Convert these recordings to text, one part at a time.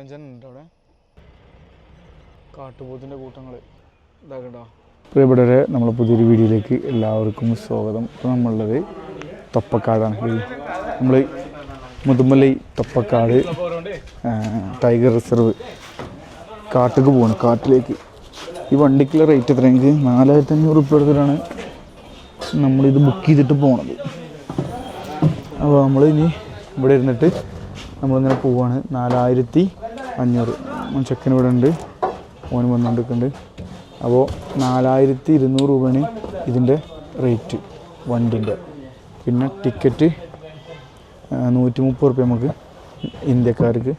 ഉണ്ട് അവിടെ. കാട്ടുപോത്തിന്റെ കൂട്ടങ്ങൾ ഇതാക്കട്ടോ പ്രിയപ്പെട്ടവരെ നമ്മളെ പുതിയൊരു വീഡിയോയിലേക്ക് എല്ലാവർക്കും സ്വാഗതം. ഇപ്പോൾ നമ്മളുള്ളത് തൊപ്പക്കാടാണ്. നമ്മൾ മുതുമലൈ തൊപ്പക്കാട് ടൈഗർ റിസർവ് കാട്ടിലേക്ക് പോവാണ്. കാട്ടിലേക്ക്. ഈ വണ്ടിക്കുള്ള റേറ്റ് എത്ര എനിക്ക് നാലായിരത്തി അഞ്ഞൂറ് റുപ്യ എടുത്തിട്ടാണ് നമ്മളിത് ബുക്ക് ചെയ്തിട്ട് പോണത്. അപ്പോൾ നമ്മൾ ഇനി ഇവിടെ ഇരുന്നിട്ട് നമ്മളിങ്ങനെ പോവാണ്. നാലായിരത്തി അഞ്ഞൂറ്. ചെക്കൻ ഇവിടെ ഉണ്ട്. ഓന് വന്നുകൊണ്ടിരിക്കുന്നുണ്ട് അപ്പോൾ നാലായിരത്തി ഇരുന്നൂറ് രൂപയാണ് ഇതിന്റെ റേറ്റ് വണ്ടിന്റെ. പിന്നെ ടിക്കറ്റ് നൂറ്റി മുപ്പത് റുപ്യ നമുക്ക് ഇന്ത്യക്കാർക്ക്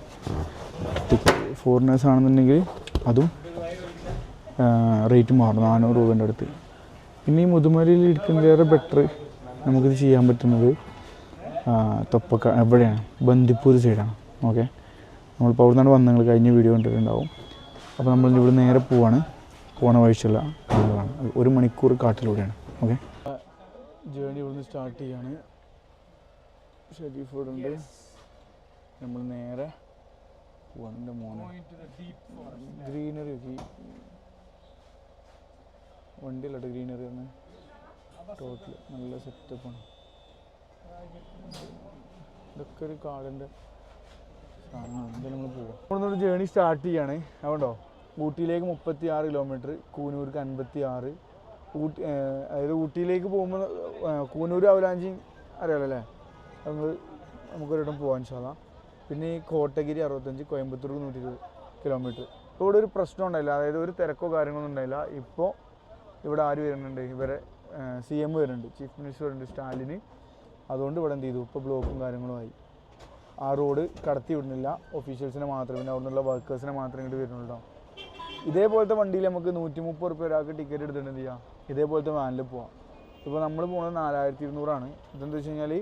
ടിക്കറ്റ് ഫോറിനേഴ്സ് ആണെന്നുണ്ടെങ്കിൽ അതും റേറ്റ് മാറും. നാനൂറ് രൂപേന്റെ അടുത്ത്. പിന്നെ ഈ മുതുമലയിൽ ഇരിക്കുന്നതിലേറെ ബെറ്റർ നമുക്കിത് ചെയ്യാൻ പറ്റുന്നത് തൊപ്പക്ക എവിടെയാണ്? ബന്ദിപ്പൂർ സൈഡാണ് ഓക്കെ നമ്മളിപ്പോൾ അവിടെ നിന്നാണ് വന്നങ്ങൾ നിങ്ങൾ കഴിഞ്ഞ വീഡിയോ കണ്ടിട്ടുണ്ടാവും. അപ്പോൾ നമ്മൾ ഇവിടെ നേരെ പോവാണ്. പോണ വഴിച്ചുള്ള ആളുകളാണ് ഒരു മണിക്കൂർ കാട്ടിലൂടെയാണ്. ഓക്കെ ജേണി ഇവിടുന്ന് സ്റ്റാർട്ട് ചെയ്യാണ്. ഷെരീഫ് ഇവിടെ ഉണ്ട് നമ്മൾ നേരെ പോവാണ് മോനെ. ഗ്രീനറി ഒക്കെ. വണ്ടിയിലട്ടെ ഗ്രീനറി ഒന്ന് ടോട്ടൽ നല്ല സെറ്റപ്പാണ് ഇതൊക്കെ ഒരു കാടിന്റെ സാധനമാണ് എന്തായാലും നമ്മൾ പോവാം. ഇവിടെ നിന്ന് ജേണി സ്റ്റാർട്ട് ചെയ്യാണ്. അതുകൊണ്ടോ? ഊട്ടിയിലേക്ക് മുപ്പത്തി ആറ് കിലോമീറ്റർ കൂനൂർക്ക് അൻപത്തി ആറ് ഊട്ടി അതായത് ഊട്ടിയിലേക്ക് പോകുമ്പോൾ കൂനൂർ അവലാഞ്ചി അറിയാലോ നമ്മൾ നമുക്കൊരിടം പോകാൻ സാധാ പിന്നെ ഈ കോട്ടഗിരി അറുപത്തഞ്ച് കോയമ്പത്തൂർക്ക് നൂറ്റി ഇരുപത് കിലോമീറ്റർ ഇവിടെ ഒരു പ്രശ്നം ഉണ്ടായില്ല. അതായത് ഒരു തിരക്കോ കാര്യങ്ങളൊന്നും ഉണ്ടായില്ല. ഇപ്പോൾ ഇവിടെ ആര് വരുന്നുണ്ട്? ഇവരെ സി എം വരുന്നുണ്ട്. ചീഫ് മിനിസ്റ്റർ വരുന്നുണ്ട് സ്റ്റാലിന്. അതുകൊണ്ട് ഇവിടെ എന്ത് ചെയ്തു? ഇപ്പോൾ ബ്ലോക്കും കാര്യങ്ങളുമായി ആ റോഡ് കടത്തി വിടുന്നില്ല. ഒഫീഷ്യൽസിനെ മാത്രം പിന്നെ അവിടെ നിന്നുള്ള വർക്കേഴ്സിനെ മാത്രമേ ഇങ്ങോട്ട് വരുന്നുള്ളൂ ഇതേപോലത്തെ വണ്ടിയിൽ നമുക്ക് നൂറ്റി മുപ്പത് റുപ്യ ഒരാൾക്ക് ടിക്കറ്റ് എടുത്തിട്ട് എന്ത് ചെയ്യാം? ഇതേപോലത്തെ വാനിൽ പോവാം. ഇപ്പോൾ നമ്മൾ പോകുന്നത് നാലായിരത്തി ഇരുന്നൂറാണ് ഇതെന്താ വെച്ച് കഴിഞ്ഞാൽ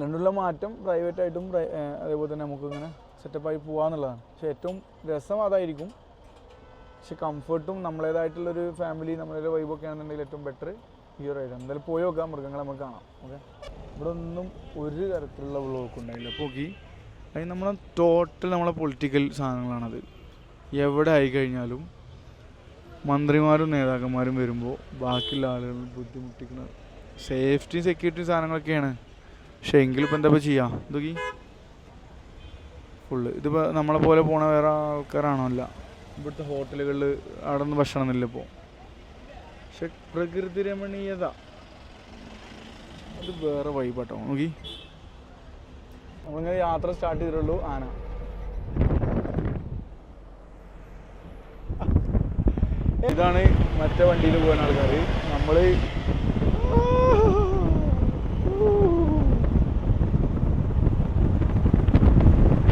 രണ്ടുള്ള മാറ്റം പ്രൈവറ്റായിട്ടും അതേപോലെ തന്നെ നമുക്ക് ഇങ്ങനെ സെറ്റപ്പായി പോകാമെന്നുള്ളതാണ് പക്ഷെ ഏറ്റവും രസം അതായിരിക്കും. പക്ഷെ കംഫർട്ടും നമ്മളേതായിട്ടുള്ളൊരു ഫാമിലി നമ്മളൊരു വൈബൊക്കെ ആണെന്നുണ്ടെങ്കിൽ ഏറ്റവും ബെറ്റർ ഈ ഒരു എന്തായാലും പോയി നോക്കാം മൃഗങ്ങളെ നമുക്ക് കാണാം. ഓക്കെ ഇവിടെ ഒന്നും ഒരു തരത്തിലുള്ള ബ്ലോക്ക് ഉണ്ടായില്ല. അപ്പോൾ ഓക്കെ അത് നമ്മളെ ടോട്ടൽ നമ്മളെ പൊളിറ്റിക്കൽ സാധനങ്ങളാണത്. എവിടെ ആയി കഴിഞ്ഞാലും മന്ത്രിമാരും നേതാക്കന്മാരും വരുമ്പോൾ ബാക്കിയുള്ള ആളുകൾ ബുദ്ധിമുട്ടിക്കുന്ന സേഫ്റ്റി സെക്യൂരിറ്റി സാധനങ്ങളൊക്കെയാണ്. പക്ഷെ എങ്കിലും ഇപ്പം എന്താ ഇപ്പോൾ ചെയ്യാം? ഇതൊക്കെ ഫുള്ള് ഇതിപ്പോൾ നമ്മളെ പോലെ പോണ വേറെ ആൾക്കാരാണോ? അല്ല. ഇവിടുത്തെ ഹോട്ടലുകളിൽ അവിടെ നിന്ന് ഭക്ഷണം ഒന്നുമില്ല ഇപ്പോൾ പക്ഷെ പ്രകൃതി രമണീയത. അത് വേറെ വൈബട്ടോ നോക്കി. നമ്മളിങ്ങനെ യാത്ര സ്റ്റാർട്ട് ചെയ്തിട്ടുള്ളൂ ആന. ഇതാണ് മറ്റേ വണ്ടിയിൽ പോകുന്ന ആൾക്കാർ നമ്മൾ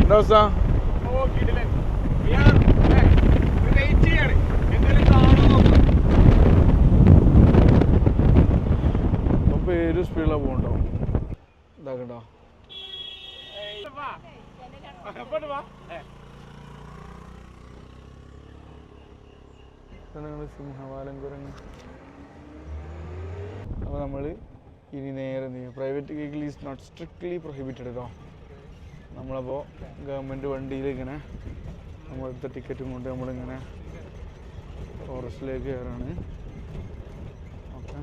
എന്താ അവസ്ഥ ഇപ്പം പേര് സ്പീഡിലാണ് പോകണ്ടോ ഇതാക്കണ്ടോ സിംഹവാലം കുരങ്ങ് അപ്പോൾ നമ്മൾ ഇനി നേരെ private vehicle is not strictly prohibited കേട്ടോ നമ്മളപ്പോൾ ഗവൺമെന്റ് വണ്ടിയിൽ ഇങ്ങനെ നമ്മളെടുത്ത ടിക്കറ്റും കൊണ്ട് നമ്മളിങ്ങനെ ഫോറസ്റ്റിലേക്ക് കയറാണ്. ഓക്കെ.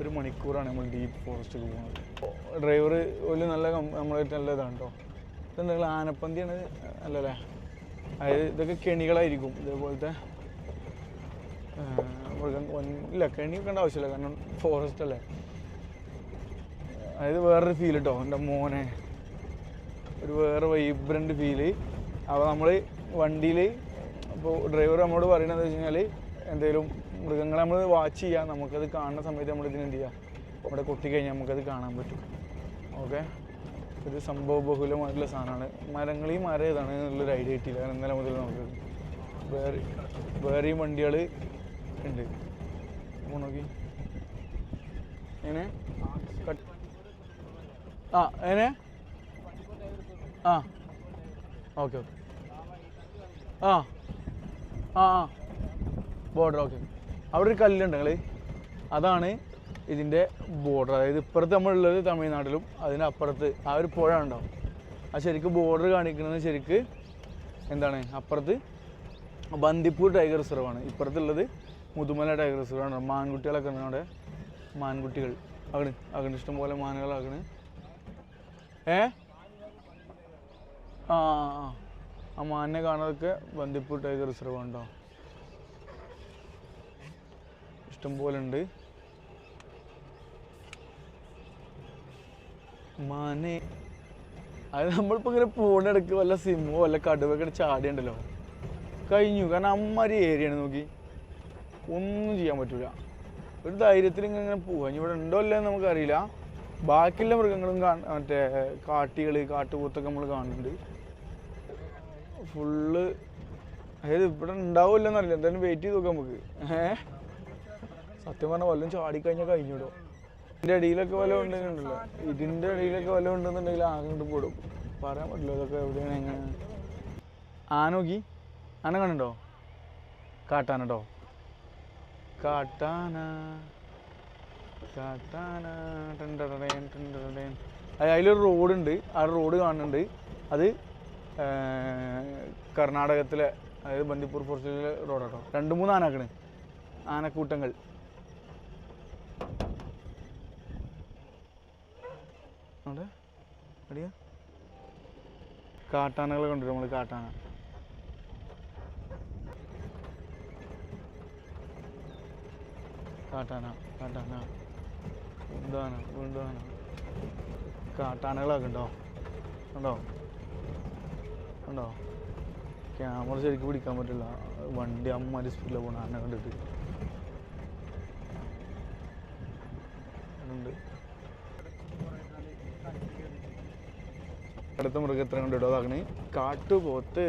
ഒരു മണിക്കൂറാണ് നമ്മൾ ഡീപ്പ് ഫോറസ്റ്റിൽ പോകുന്നത്. ഡ്രൈവർ ഒരു നല്ല നമ്മളെ നമ്മളായിട്ട് നല്ല ഇതാണ് കേട്ടോ ഇതെന്തെങ്കിലും ആനപ്പന്തിയാണ്? അല്ലല്ലേ? അതായത് ഇതൊക്കെ കെണികളായിരിക്കും. ഇതേപോലത്തെ മൃഗം ഇല്ല കെണി വെക്കേണ്ട ആവശ്യമില്ല. കാരണം ഫോറസ്റ്റ് അല്ലേ? അതായത് വേറൊരു ഫീൽ കേട്ടോ എന്റെ മോനെ. ഒരു വേറെ വൈബ്രന്റ് ഫീൽ അപ്പോൾ നമ്മൾ വണ്ടിയിൽ അപ്പോൾ ഡ്രൈവർ നമ്മളോട് പറയണത് വെച്ച് കഴിഞ്ഞാൽ എന്തെങ്കിലും മൃഗങ്ങളെ നമ്മൾ വാച്ച് ചെയ്യാം. നമുക്കത് കാണുന്ന സമയത്ത് നമ്മൾ ഇതിന് എന്ത് ചെയ്യാം അവിടെ കൊത്തിക്കഴിഞ്ഞാൽ നമുക്കത് കാണാൻ പറ്റും. ഓക്കെ? ഒരു സംഭവ ബഹുലമായിട്ടുള്ള സാധനമാണ്. മരങ്ങൾ ഈ മരം ഏതാണ് എന്നുള്ളൊരു ഐഡിയ കിട്ടിയില്ല. കാരണം ഇന്നലെ മുതൽ നമുക്ക് വേറെ വേറെയും വണ്ടികൾ ഉണ്ട്. നോക്കി. ആ എങ്ങനെ? ആ ഓക്കെ ഓക്കെ. ആ ആ ആ. Border okay. അവിടെ ഒരു കല്ലുണ്ട് നിങ്ങൾ അതാണ് ഇതിന്റെ ബോർഡർ അതായത് ഇപ്പുറത്ത് നമ്മളുള്ളത് തമിഴ്നാട്ടിലും അതിനപ്പുറത്ത് ആ ഒരു പുഴ ഉണ്ടാവും. ആ ശരിക്കും ബോർഡർ കാണിക്കുന്നത് ശരിക്ക് എന്താണ്? അപ്പുറത്ത് ബന്ദിപ്പൂർ ടൈഗർ റിസർവാണ് ഇപ്പുറത്തുള്ളത് മുതുമല ടൈഗർ റിസർവാണ് മാൻകുട്ടികളൊക്കെ ഉണ്ട് അവിടെ. മാൻകുട്ടികൾ. അവിടെ അകണ് ഇഷ്ടം പോലെ മാനുകളാകണ് ഏ? ആ ആ, മാനിനെ കാണാതൊക്കെ ബന്ദിപ്പൂർ ടൈഗർ റിസർവ് ഉണ്ടോ ഇഷ്ടം പോലെ ഉണ്ട്. മാനെ അത് നമ്മളിപ്പോ ഇങ്ങനെ പോണിടക്ക് വല്ല സിമ്മോ വല്ല കടുവൊക്കെ ചാടിയുണ്ടല്ലോ കഴിഞ്ഞു. കാരണം അമ്മമാരി ഏരിയയാണ് നോക്കി. ഒന്നും ചെയ്യാൻ പറ്റൂല. ഒരു ധൈര്യത്തിൽ ഇങ്ങനെ പോവാ. ഇനി ഇവിടെ ഉണ്ടോ അല്ലേ നമുക്കറിയില്ല. ബാക്കിയുള്ള മൃഗങ്ങളും കാ മറ്റേ കാട്ടികൾ കാട്ടുപോത്തൊക്കെ നമ്മൾ കാണുന്നുണ്ട്. ഫുള്ള് അതായത് ഇവിടെ ഉണ്ടാവില്ലെന്നറിയില്ല എന്തായാലും വെയിറ്റ് ചെയ്ത് നോക്കാം നമുക്ക്. ഏഹ്? സത്യം പറഞ്ഞാൽ വല്ലതും ചാടിക്കഴിഞ്ഞാൽ കഴിഞ്ഞിടും? ഇതിന്റെ അടിയിലൊക്കെ വല്ല ഉണ്ടെന്നുണ്ടല്ലോ. ഇതിന്റെ അടിയിലൊക്കെ വല്ല ഉണ്ടെന്നുണ്ടെങ്കിൽ ആകെ കൊണ്ട് പോടും. പറയാൻ പറ്റില്ല ഇതൊക്കെ എവിടെയാണ് എങ്ങനെ? ആന നോക്കി ആന കണ്ടുണ്ടോ കാട്ടാന കേട്ടോ കാട്ടാന കാട്ടാന ടണ്ടടടേൻ അത് അതിലൊരു റോഡുണ്ട്. ആ റോഡ് കാണുന്നുണ്ട്. അത് കർണാടകത്തിലെ അതായത് ബന്ദിപ്പൂർ ഫോറസ്റ്റിലെ റോഡാട്ടോ. രണ്ട് മൂന്ന് ആനക്കണ് ആനക്കൂട്ടങ്ങൾ. അവിടെ അടിയ. കാട്ടാനകൾ കണ്ടു നമ്മൾ കാട്ടാന? കാട്ടാന കാട്ടാന. വീണ്ടും ആന കാട്ടാനകളൊക്കെ ഉണ്ടോ? ഉണ്ടോ? ഉണ്ടോ? ക്യാമറ ശരിക്കും പിടിക്കാൻ പറ്റില്ല. വണ്ടി അമ്മമാരി സ്പീഡിലാണ് പോകണം ആന കണ്ടിട്ട് ഉണ്ട് അടുത്ത മൃഗത്തിനെ കൊണ്ട് ഇടോ അതാകണ് കാട്ടുപോത്ത്.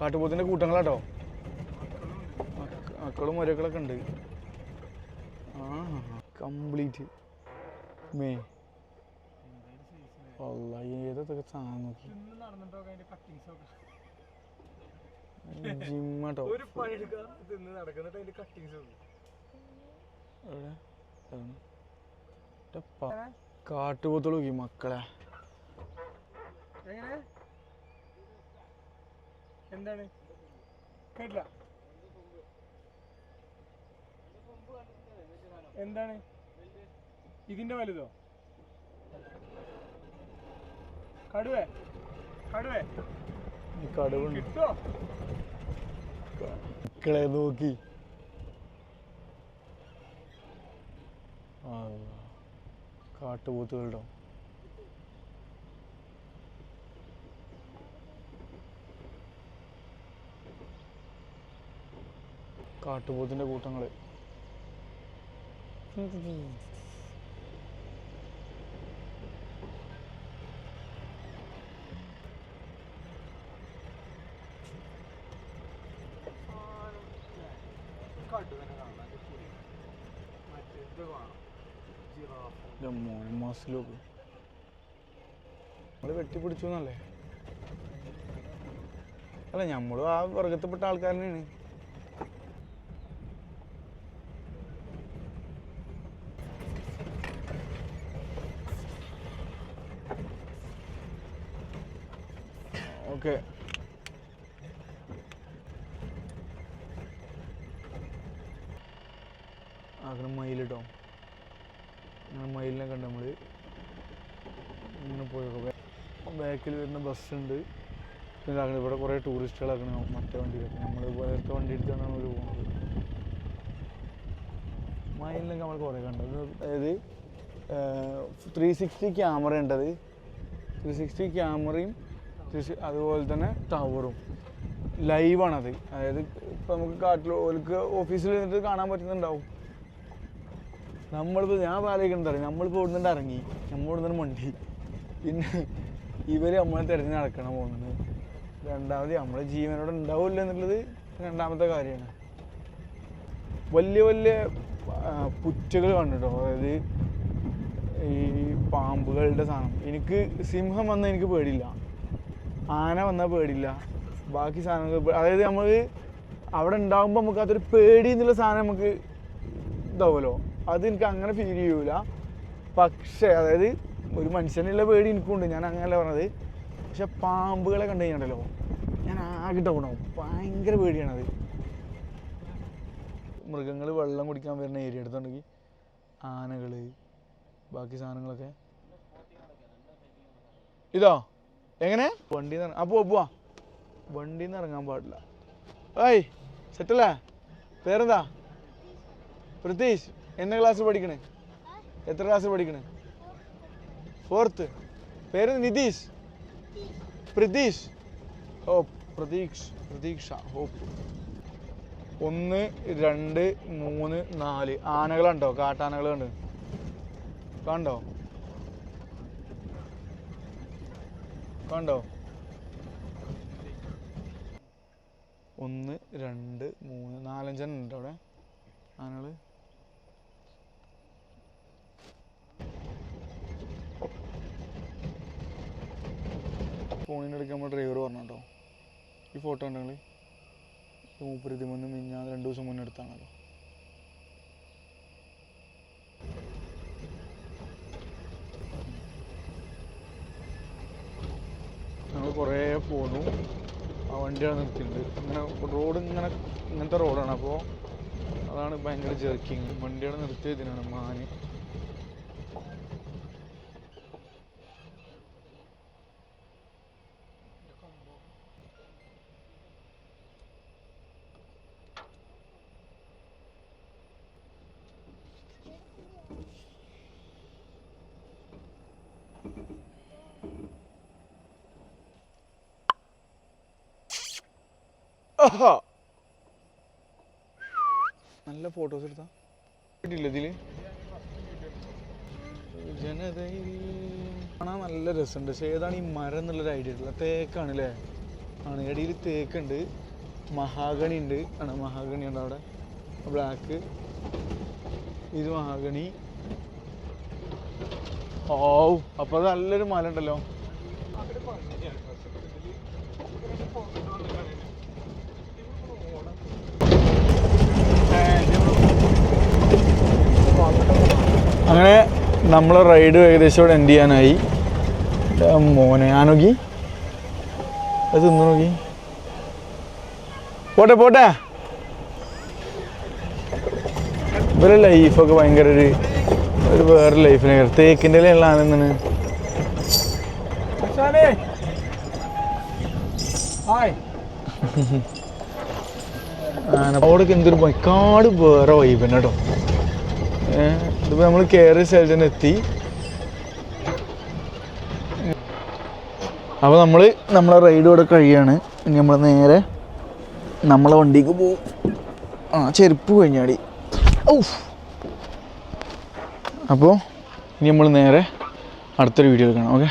കാട്ടുപോത്തിന്റെ കൂട്ടങ്ങളാട്ടോ. മക്ക- മക്കളും മരക്കളൊക്കെ ഉണ്ട്. ആ കംപ്ലീറ്റ്. മേ. അല്ല ഏതൊക്കെ സാധനം നോക്കി. ജിമ്മട്ടോ ഒരു പണിയെടുക്കുക തിന്ന് നടക്കുന്നിട്ട് അതിന്റെ കട്ടിങ്സ് എവിടെ? ഇതാണ്. ടെ പ- കാട്ടുപോത്തുകൾ നോക്കി മക്കളെ എങ്ങനെ? എന്താണ്? കേട്ടില്ല. എന്താണ്? ഇതിന്റെ വലുതോ? കടുവേ? കടുവേ? കടുവ കിട്ടോ? മക്കളെ നോക്കി. കാട്ടുപോത്തുകളുടെ കാട്ടുപോത്തിന്റെ കൂട്ടങ്ങൾ. മാസിലോക്ക് നമ്മൾ വെട്ടിപ്പിടിച്ചു എന്നല്ലേ? അല്ല നമ്മളും ആ വർഗത്തിൽപ്പെട്ട ആൾക്കാർ തന്നെയാണ് അങ്ങനെ മയിൽ കേട്ടോ അങ്ങനെ മയിലിനെ കണ്ട് നമ്മൾ ഇങ്ങനെ പോയൊക്കെ. ബാക്കിൽ വരുന്ന ബസ്സുണ്ട്. പിന്നെ അങ്ങനെ ഇവിടെ കുറേ ടൂറിസ്റ്റുകളൊക്കെ മറ്റേ വണ്ടിയിലൊക്കെ നമ്മൾ പോലത്തെ വണ്ടി എടുത്താണ് നമ്മൾ പോകുന്നത് മയിലിനൊക്കെ നമ്മൾ കുറേ കണ്ടത് അതായത് ത്രീ സിക്സ്റ്റി ക്യാമറ ഉണ്ടത്. ത്രീ സിക്സ്റ്റി ക്യാമറയും അതുപോലെ തന്നെ ടവറും. ലൈവാണത്. അതായത് ഇപ്പം നമുക്ക് കാട്ടിൽ ഓർക്ക് ഓഫീസിൽ നിന്നിട്ട് കാണാൻ പറ്റുന്നുണ്ടാവും. നമ്മളിപ്പോൾ ഞാൻ ആലോചിക്കണ്ടറിയാം നമ്മളിപ്പോൾ നിന്ന് ഇറങ്ങി. നമ്മൾ ഇവിടെ നിന്ന് മണ്ടി. പിന്നെ ഇവർ നമ്മളെ തിരഞ്ഞ് നടക്കണം പോകുന്നത് രണ്ടാമത് നമ്മളെ ജീവനോടെ ഉണ്ടാവില്ല എന്നുള്ളത് രണ്ടാമത്തെ കാര്യമാണ്. വലിയ വലിയ പുറ്റകൾ പുറ്റുകൾ കണ്ടിട്ടോ? അതായത് ഈ പാമ്പുകളുടെ സാധനം. എനിക്ക് സിംഹം വന്നാൽ എനിക്ക് പേടിയില്ല. ആന വന്നാൽ പേടിയില്ല. ബാക്കി സാധനങ്ങൾ അതായത് നമ്മൾ അവിടെ ഉണ്ടാകുമ്പോൾ നമുക്ക് അതൊരു പേടി എന്നുള്ള സാധനം നമുക്ക് ഇതാവുമല്ലോ. അത് എനിക്ക് അങ്ങനെ ഫീൽ ചെയ്യൂല. പക്ഷേ അതായത് ഒരു മനുഷ്യനുള്ള പേടി എനിക്കുണ്ട്. ഞാൻ അങ്ങനെയല്ല പറഞ്ഞത്. പക്ഷെ പാമ്പുകളെ കണ്ടു കഴിഞ്ഞാണ്ടല്ലോ ഞാൻ ആകെ ഡൗൺ ആവും. ഭയങ്കര പേടിയാണത്. മൃഗങ്ങൾ വെള്ളം കുടിക്കാൻ വരുന്ന ഏരിയ എടുത്തുണ്ടെങ്കിൽ ആനകൾ ബാക്കി സാധനങ്ങളൊക്കെ. ഇതോ. എങ്ങനെ? വണ്ടിന്ന് അപ്പോ അപ്പോൾ പോവാ വണ്ടി നിന്ന് ഇറങ്ങാൻ പാടില്ല. ഏയ് സെറ്റല്ലേ? പേരെന്താ? പ്രതീഷ് എന്ന ക്ലാസ് പഠിക്കണേ? എത്ര ക്ലാസ് പഠിക്കണേ? ഫോർത്ത് പേര് നിതീഷ്. പ്രതീഷ്. ഓ പ്രതീക്ഷ പ്രതീക്ഷ ഹോപ്പ് ഒന്ന് രണ്ട് മൂന്ന് നാല്. ആനകളുണ്ടോ കാട്ടാനകൾ കണ്ട്. കണ്ടോ? കണ്ടോ ഒന്ന് രണ്ട് മൂന്ന് നാലഞ്ചെണ്ണം ഉണ്ട് അവിടെ. ആനകൾ. ഫോണിന്റെ അടുക്ക് നമ്മൾ ഡ്രൈവർ പറഞ്ഞു കേട്ടോ. ഈ ഫോട്ടോ ഉണ്ടെങ്കിൽ മൂപ്പര് ഇതിൽ മുന്നേ മിഞ്ഞാൽ രണ്ട് ദിവസം മുന്നേ എടുത്താണല്ലോ ഞങ്ങൾ കുറേ പോന്നു. ആ വണ്ടിയാണ് നിർത്തിയിട്ടുണ്ട് ഇങ്ങനെ റോഡ് ഇങ്ങനെ ഇങ്ങനത്തെ റോഡാണ്. അപ്പോൾ അതാണ് ഭയങ്കര ജെർക്കിങ് വണ്ടിയാണ് നിർത്തിയതിനാണ് മാന്. നല്ല ഫോട്ടോസ് എടുത്താ. കിട്ടിയില്ല ഇതിൽ. ജനതയിൽ കാണാൻ നല്ല രസമുണ്ട്. പക്ഷേ ഏതാണ് ഈ മരം എന്നുള്ളൊരു ഐഡിയ ഉള്ളത് തേക്കാണ് അല്ലേ ആണ്. ഇടയിൽ തേക്കുണ്ട്. മഹാഗണി ഉണ്ട്. ആണ് മഹാഗണി ഉണ്ട് അവിടെ? ബ്ലാക്ക് ഇത് മഹാഗണി. ഓ അപ്പൊ അത് നല്ലൊരു മല ഉണ്ടല്ലോ. അങ്ങനെ നമ്മൾ റൈഡ് ഏകദേശം ഇവിടെ എൻഡ് ചെയ്യാനായി. മോനെ ആനോക്കി? അത് തിന്നു നോക്കി? പോട്ടെ പോട്ടെ. ഇവരെ ലൈഫൊക്കെ ഭയങ്കര ഒരു ഒരു വേറെ ലൈഫിനെ തേക്കിന്റെ ഉള്ള ആനെന്നാണ് മച്ചാനെ ഹായ്. ആന. അവിടെയൊക്കെ എന്തൊരു കാട് വേറെ വൈബന്നെ കേട്ടോ. ഇതിപ്പോൾ നമ്മൾ സ്ഥലത്ത് തന്നെ എത്തി. അപ്പോൾ നമ്മൾ നമ്മളെ റൈഡ് ഇവിടെ കഴിയാണ്. ഇനി നമ്മൾ നേരെ നമ്മളെ വണ്ടിക്ക് പോവും. ആ ചെരുപ്പ് കഴിഞ്ഞാടി. ഔഫ്. അപ്പോൾ ഇനി നമ്മൾ നേരെ അടുത്തൊരു വീഡിയോ എടുക്കണം ഓക്കെ